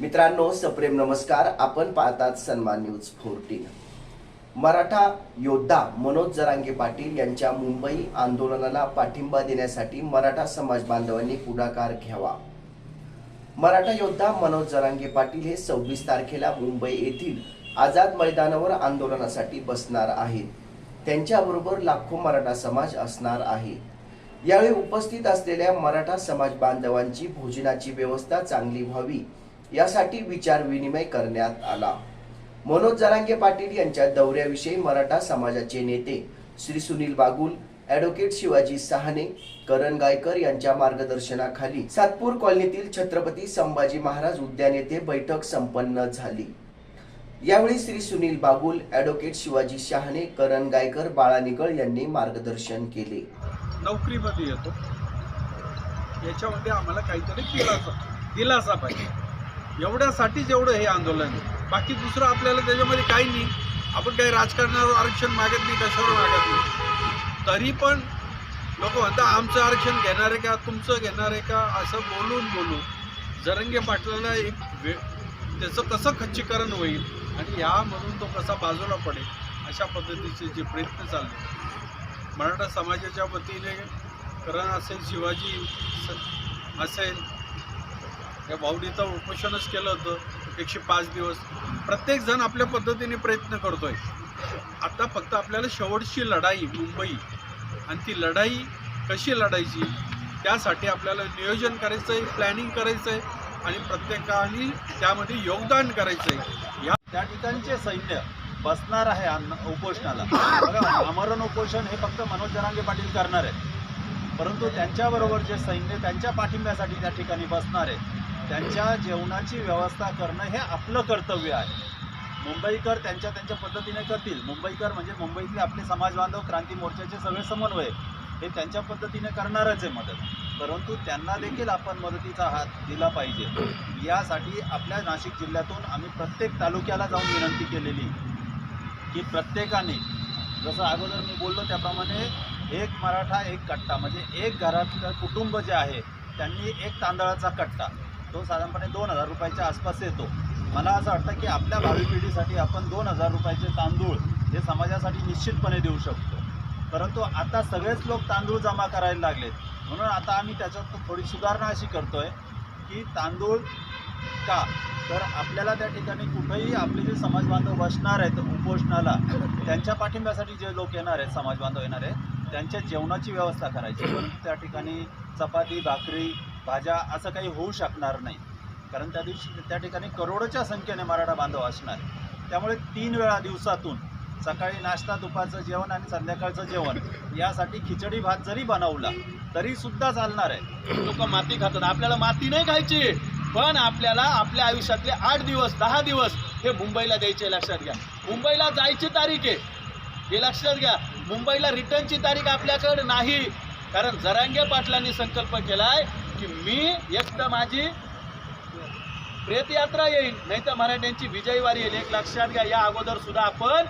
मित्रांनो सप्रेम नमस्कार. आपण पाहतात सन्मान न्यूज फोर्टीन. मराठा योद्धा मनोज जरांगे पाटील यांच्या मुंबई आंदोलनाला पाठिंबा देण्यासाठी मराठा समाज बांधवांनी पुढाकार घ्यावा. मराठा योद्धा मनोज जरांगे पाटील हे सव्वीस तारखेला मुंबई येथील आझाद मैदानावर आंदोलनासाठी बसणार आहेत. त्यांच्याबरोबर लाखो मराठा समाज असणार आहे. यावेळी उपस्थित असलेल्या मराठा समाज बांधवांची भोजनाची व्यवस्था चांगली व्हावी यासाठी विचार विनिमय करण्यात आला. मनोज जरांगे पाटील यांच्या दौऱ्याविषयी मराठा समाजाचे नेते श्री सुनील बागुल ॲडव्होकेट शिवाजी सहाने करण गायकर यांच्या मार्गदर्शनाखाली सातपूर कॉलनीतील छत्रपती संभाजी महाराज उद्यान येथे बैठक संपन्न झाली. यावेळी श्री सुनील बागुल ॲडव्होकेट शिवाजी शहाणे करण गायकर बाळा निगळ यांनी मार्गदर्शन केले. नोकरीमध्ये येतो. याच्यामध्ये आम्हाला काहीतरी दिलासा दिलासा पाहिजे. एवढ्यासाठी जेवढं हे आंदोलन आहे. बाकी दुसरं आपल्याला त्याच्यामध्ये काही नाही. आपण काही राजकारणावर आरक्षण मागत नाही कशावर मागत नाही. तरी पण लोक म्हणतात आमचं आरक्षण घेणार आहे का? तुमचं घेणार आहे का? असं बोलून बोलून जरंगे पाटलाला एक वे त्याचं कसं खच्चीकरण होईल आणि यामधून तो कसा बाजूला पडेल अशा पद्धतीचे जे प्रयत्न चालले मराठा समाजाच्या वतीने करण असेल शिवाजी असेल या बावडीचं उपोषणच केलं होतं एकशे पाच दिवस. प्रत्येक जण आपल्या पद्धतीने प्रयत्न करतोय. आता फक्त आपल्याला शेवटची लढाई मुंबई. आणि ती लढाई कशी लढायची? त्यासाठी आपल्याला नियोजन करायचं आहे प्लॅनिंग करायचं आहे आणि प्रत्येकाने त्यामध्ये योगदान करायचं आहे या त्या ठिकाणचे सैन्य बसणार आहे अन्न उपोषणाला. बघा आमरण उपोषण हे फक्त मनोज जरांगे पाटील करणार आहे परंतु त्यांच्याबरोबर जे सैन्य त्यांच्या पाठिंब्यासाठी त्या ठिकाणी बसणार आहे त्यांच्या जेवणाची व्यवस्था करणं हे आपलं कर्तव्य आहे. मुंबईकर त्यांच्या त्यांच्या पद्धतीने करतील. मुंबईकर म्हणजे मुंबईतले आपले समाज बांधव क्रांती मोर्चाचे सगळे समन्वय हे त्यांच्या पद्धतीने करणारच आहे मदत. परंतु त्यांना देखील आपण मदतीचा हात दिला पाहिजे. यासाठी आपल्या नाशिक जिल्ह्यातून आम्ही प्रत्येक तालुक्याला जाऊन विनंती केलेली की प्रत्येकाने जसं अगोदर मी बोललो त्याप्रमाणे एक मराठा एक कट्टा. म्हणजे एक घरातलं कुटुंब जे आहे त्यांनी एक तांदळाचा कट्टा. तो साधारणपणे दोन हजार रुपयाच्या आसपास येतो. मला असं वाटतं की आपल्या भावी पिढीसाठी आपण दोन हजार रुपयाचे तांदूळ हे समाजासाठी निश्चितपणे देऊ शकतो. परंतु आता सगळेच लोक तांदूळ जमा करायला लागलेत. म्हणून आता आम्ही त्याच्यात थोडी सुधारणा अशी करतो आहे की तांदूळ का? तर आपल्याला त्या ठिकाणी कुठेही आपले जे समाज बांधव बसणार आहेत उपोषणाला त्यांच्या पाठिंब्यासाठी जे लोक येणार आहेत समाज बांधव येणार आहेत त्यांच्या जेवणाची व्यवस्था करायची. परंतु त्या ठिकाणी चपाती भाकरी भाज्या असं काही होऊ शकणार नाही. कारण त्या दिवशी त्या ठिकाणी करोडोच्या संख्येने मराठा बांधव असणार. त्यामुळे तीन वेळा दिवसातून सकाळी नाश्ता दुपारचं जेवण आणि संध्याकाळचं जेवण यासाठी खिचडी भात जरी बनवला तरी सुद्धा चालणार आहे. लोक माती खातात. आपल्याला माती नाही खायची. पण आपल्याला आपल्या आयुष्यातले आठ दिवस दहा दिवस हे मुंबईला द्यायचे लक्षात घ्या. मुंबईला जायची तारीख आहे. हे लक्षात घ्या. मुंबईला रिटर्नची तारीख आपल्याकडे नाही. कारण जरांगे पाटलांनी संकल्प केलाय की मी एक तर माझी प्रेतयात्रा येईल नाही तर मराठ्यांची विजयवारी येईल. एक लक्षात घ्या या अगोदर सुद्धा आपण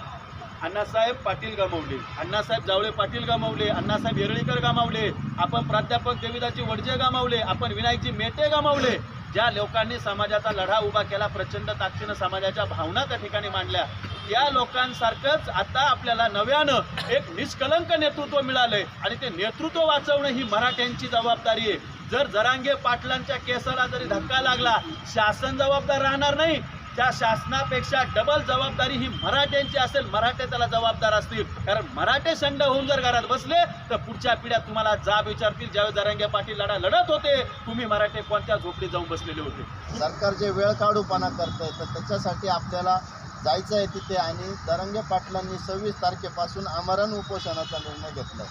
अण्णासाहेब पाटील गमावले. अण्णासाहेब जावळे पाटील गमावले अण्णासाहेब येरळीकर गमावले आपण प्राध्यापक देविदाची वडजे गमावले आपण विनायकजी मेटे गमावले ज्या लोकांनी समाजाचा लढा उभा केला प्रचंड ताकदीनं समाजाच्या भावना त्या ठिकाणी मांडल्या. त्या लोकांसारखंच आता आपल्याला नव्यानं एक निष्कलंक नेतृत्व मिळालंय आणि ते नेतृत्व वाचवणं ही मराठ्यांची जबाबदारी आहे. जर जरांगे पाटलांच्या केसाला जरी धक्का लागला शासन जबाबदार राहणार नाही. त्या शासनापेक्षा डबल जबाबदारी ही मराठ्यांची असेल मराठे त्याला जबाबदार असतील. कारण मराठे संड होऊन जर घरात बसले तर पुढच्या पिढ्या तुम्हाला जाब विचारतील ज्यावेळी जरांगे पाटील लढा लढत होते तुम्ही मराठे कोणत्या झोपडीत जाऊन बसलेले होते? सरकार जे वेळ काढूपणा करतंय तर त्याच्यासाठी आपल्याला जायचं आहे तिथे. आणि दरंगे पाटलांनी सव्वीस तारखेपासून आमरण उपोषणाचा निर्णय घेतला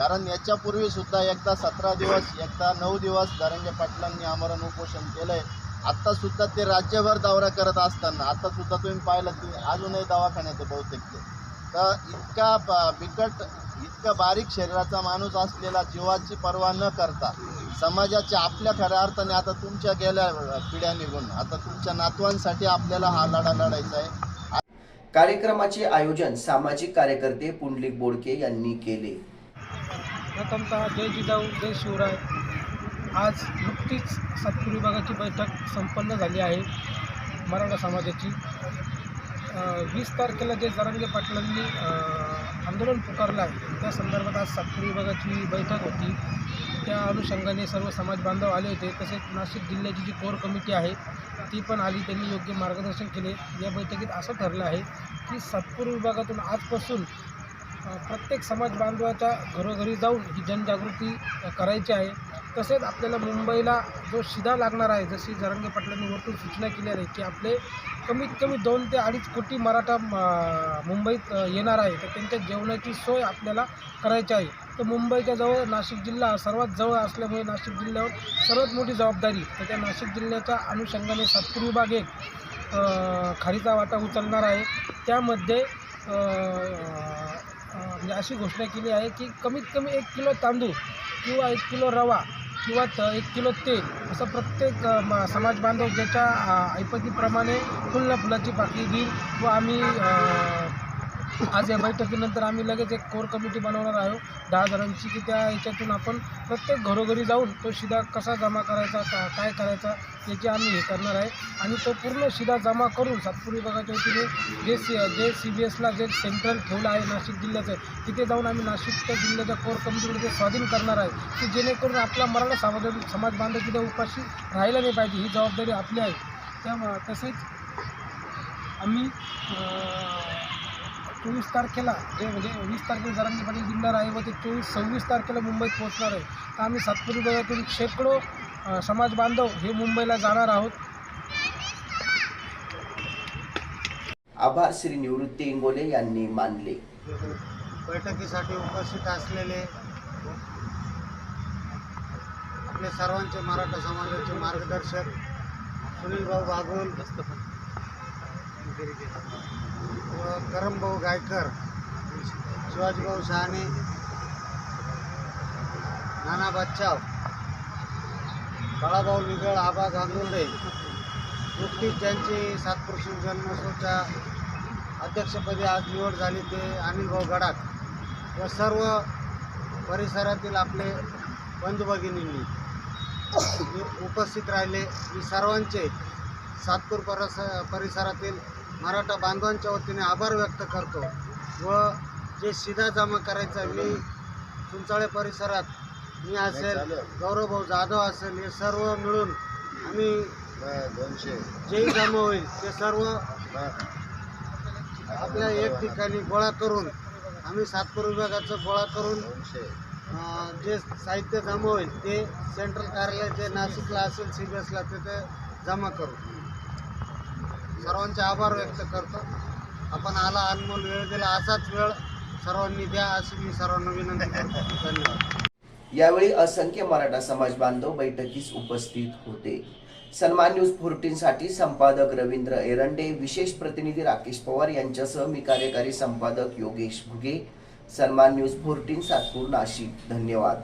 कारण याच्यापूर्वी सुद्धा एकदा सतरा दिवस एकदा नऊ दिवस धनंजय पाटलांनी आमरण उपोषण केलंय. आता सुद्धा ते राज्यभर दौरा करत असताना आता सुद्धा तुम्ही पाहिलं की अजूनही दवाखान्यात आहे बहुतेक ते. तर इतका ब- बिकट इतका बारीक शरीराचा माणूस असलेला जीवाची पर्वा न करता समाजाच्या आपल्या खऱ्या अर्थाने आता तुमच्या गेल्या पिढ्या निघून आता तुमच्या नातवांसाठी आपल्याला हा लढा लढायचा आहे. कार्यक्रमाचे आयोजन सामाजिक कार्यकर्ते पुंडलिक बोडके यांनी केले. प्रथमतः जय जिजाऊ जय शिवराय. आज नुकतीच सातपूर विभागाची बैठक संपन्न झाली आहे मराठा समाजाची. वीस तारखेला जे जरांगे पाटलांनी आंदोलन पुकारलं आहे त्या संदर्भात आज सातपूर विभागाची बैठक होती. त्या अनुषंगाने सर्व समाज बांधव आले होते. तसेच नाशिक जिल्ह्याची जी कोर कमिटी आहे ती पण आली. त्यांनी योग्य मार्गदर्शन केले. या बैठकीत असं ठरलं आहे की सातपूर विभागातून आजपासून प्रत्येक समाज बांधवाच्या घरोघरी जाऊन ही जनजागृती करायची आहे. तसेच आपल्याला मुंबईला जो शिधा लागणार आहे जशी जरांगे पाटलांनी वरतून सूचना केली आहे की आपले कमीत कमी दोन ते अडीच कोटी मराठा मुंबईत येणार आहे तर त्यांच्या जेवणाची सोय आपल्याला करायची आहे. तर मुंबईच्या जवळ नाशिक जिल्हा सर्वात जवळ असल्यामुळे नाशिक जिल्ह्यावर सर्वात मोठी जबाबदारी तर त्या नाशिक जिल्ह्याच्या अनुषंगाने सातपूर विभाग एक खारीचा वाटा उचलणार आहे. त्यामध्ये म्हणजे अशी घोषणा केली आहे की कमीत कमी एक किलो तांदूळ किंवा एक किलो रवा किंवा त एक किलो तेल असं प्रत्येक समाज बांधव ज्याच्या ऐपतीप्रमाणे फुलला फुलाची पाकळी देईल व आम्ही आज या बैठकीनंतर आम्ही लगेच एक कोर कमिटी बनवणार आहोत. दहा जणांची की त्या याच्यातून आपण प्रत्येक घरोघरी जाऊन तो शिधा कसा जमा करायचा का काय करायचा याची आम्ही हे करणार आहे. आणि तो पूर्ण शिदा जमा करून सातपूर विभागाच्या वतीने जे सी जे सी बी एसला जे सेंट्रल ठेवलं आहे नाशिक जिल्ह्याचं तिथे जाऊन आम्ही नाशिकच्या जिल्ह्याच्या कोर कमिटीमध्ये ते स्वाधीन करणार आहे. की जेणेकरून आपला मराठा समाज समाज बांधव तिथे उपाशी राहिला नाही पाहिजे ही जबाबदारी आपली आहे. त्या तसेच आम्ही चोवीस तारखेला जे म्हणजे वीस तारखेला जरांगी पाटील दिणार आहे व ते चोवीस सव्वीस तारखेला मुंबईत पोहोचणार आहे. तर आम्ही सातपूर विभागातून शेकडो समाज बांधव हे मुंबईला जाणार आहोत. आभार श्री निवृत्ती इंगोले यांनी मानले. बैठकीसाठी उपस्थित असलेले आपले सर्वांचे मराठा समाजाचे मार्गदर्शक सुनील भाऊ बागुल व करमभाऊ गायकर शिवाजीभाऊ शहाणे नाना बच्चाव बाळाभाऊ निगळ आबा गांगुर्डे नुकतीच ज्यांची सातपुरुषी जन्मसोच्या अध्यक्षपदी आज निवड झाली ते अनिल भाऊ गडाख व सर्व परिसरातील आपले बंधू भगिनींनी जे उपस्थित राहिले. मी सर्वांचे सातपूर परस परिसरातील मराठा बांधवांच्या वतीने आभार व्यक्त करतो व जे शिदा जमा करायचा मी चिंचाळे परिसरात मी असेल गौरवभाऊ जाधव असेल हे सर्व मिळून आम्ही दोनशे. जेही जमा होईल ते सर्व आपल्या एक ठिकाणी गोळा करून आम्ही सातपूर विभागाचं गोळा करून जे साहित्य जमा होईल ते सेंट्रल कार्यालय जे नाशिकला असेल सी बी एसला तिथे जमा करू. सर्वांचे आभार व्यक्त करतो. आपण आला अनमोल वेळ दिला असाच वेळ सर्वांनी द्या अशी मी सर्वांना विनंती करतो. धन्यवाद. यावेळी असंख्य मराठा समाज बांधव बैठकीस उपस्थित होते. सन्मान न्यूज फोर्टीन साठी संपादक रवींद्र एरंडे विशेष प्रतिनिधी राकेश पवार यांच्यासह मी कार्यकारी संपादक योगेश भुगे सन्मान न्यूज फोर्टीन सातपूर नाशिक. धन्यवाद.